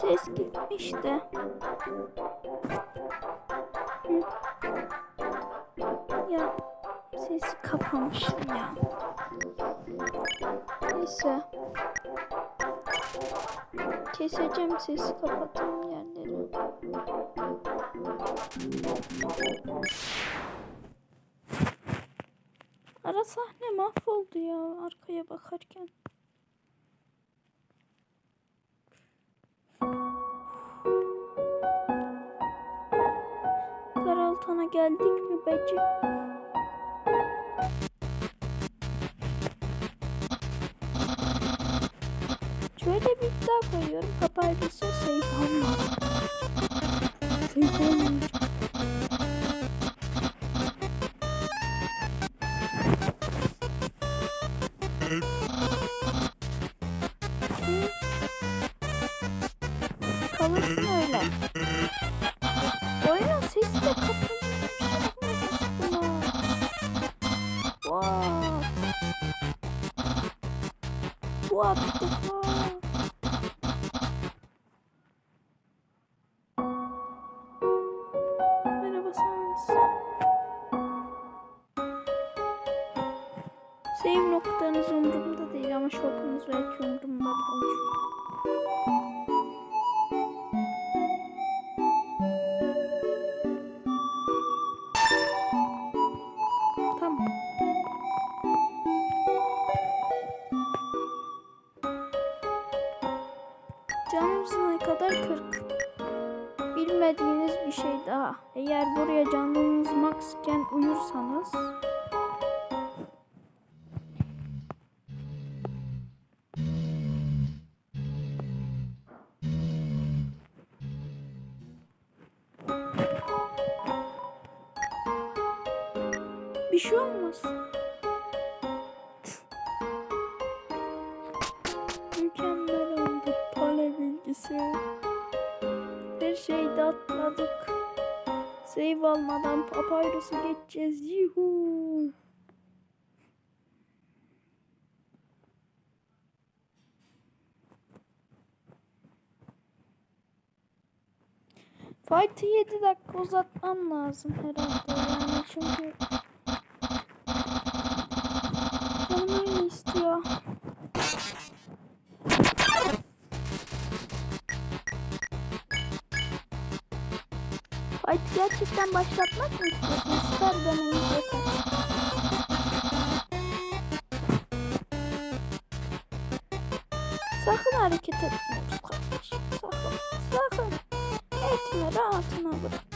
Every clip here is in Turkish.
Ses gitmişti. Ya sesi kapamışım ya. Neyse. Keseceğim sesi kapattığım yerleri. Ara sahne mahvoldu ya arkaya bakarken. Geldik mi bacı? Şöyle bir iddia koyuyorum. Sayı alma. Sayı almayacak. Hı. What the fuck? Merhaba Sans. Save noktanız umurumda değil ama shop'unuz belki umurumda olur. Canınız ne kadar 40. Bilmediğiniz bir şey daha. Eğer buraya canlınız maxken uyursanız bir şey olmaz. Şeyde atladık. Save almadan papyrus'u geçeceğiz. Yuhu. Fight'ı 7 dakika uzatmam lazım herhalde yani çünkü gerçekten başlatmak mı istiyorsun? İster deneyin yeter. Sakın hareket etmiyoruz kardeşim. Sakın. Sakın. Etme rahatına bırak.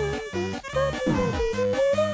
「まっねー!」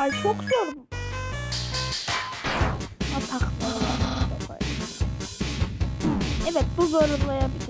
Ay çok zor. Atak. Evet bu zorlayabilir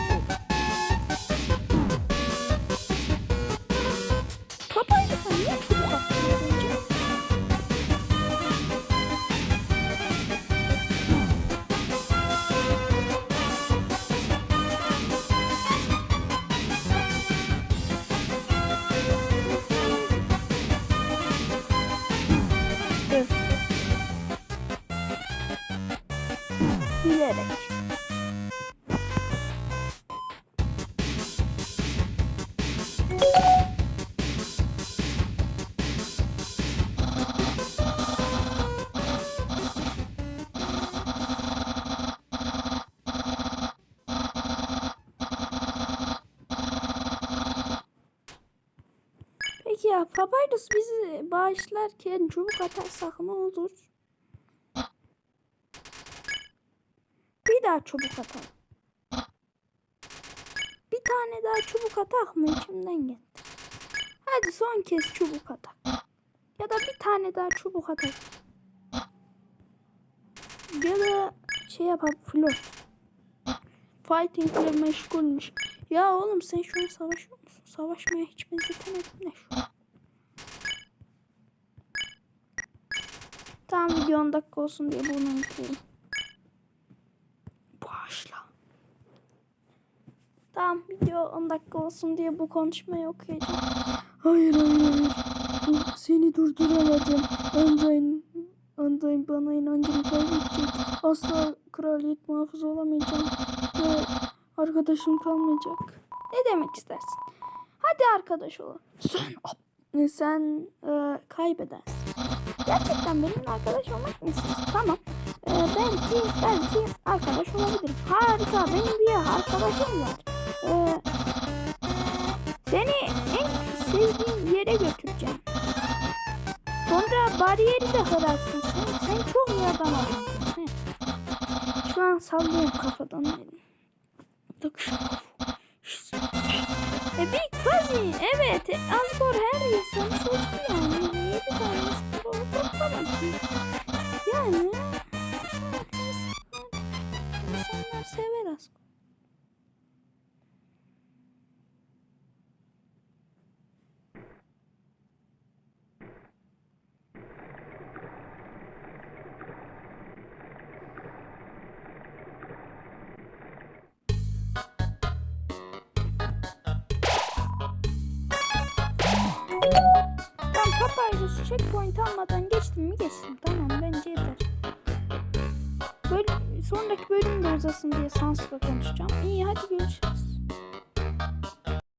Papyrus bizi bağışlarken çubuk atarsak ne olur? Bir daha çubuk atalım. Bir tane daha çubuk atak mı içimden geldi. Hadi son kez çubuk atak. Ya da bir tane daha çubuk atak. Ya da şey yapalım flört. Fighting ile meşgulmüş. Ya oğlum sen şu an savaşıyor musun? Savaşmaya hiç benzetemedin ne şu an? Tamam video 10 dakika olsun diye bunu unutayım. Başla. Tamam video 10 dakika olsun diye bu konuşmayı okuyacağım. Hayır hayır hayır. Seni durduramadım. Undyne, Undyne bana inancını kaybedecek. Asla kraliyet muhafızı olamayacağım. Ve arkadaşım kalmayacak. Ne demek istersin? Hadi arkadaş olalım. Sen ap- sen e, kaybedersin. Gerçekten benimle arkadaş olmak mı istiyorsun? Tamam. E, belki belki arkadaş olabilirim. Harika. Benim bir arkadaşım var. E, seni en sevdiğim yere götüreceğim. Sonra bariyeri de kırarsın. Sen, sen çok adamsın. He. Şu an sallıyorum kafadan. Tık e kazi evet. E, Asgore her insanı seçti yani. Yedi tane Asgore toplamadı yani insanlar sever Asgore Papyrus checkpoint almadan geçtim mi geçtim. Tamam bence yeter. Böyle sonraki bölüm de uzasın diye Sans'la konuşacağım. İyi hadi görüşürüz.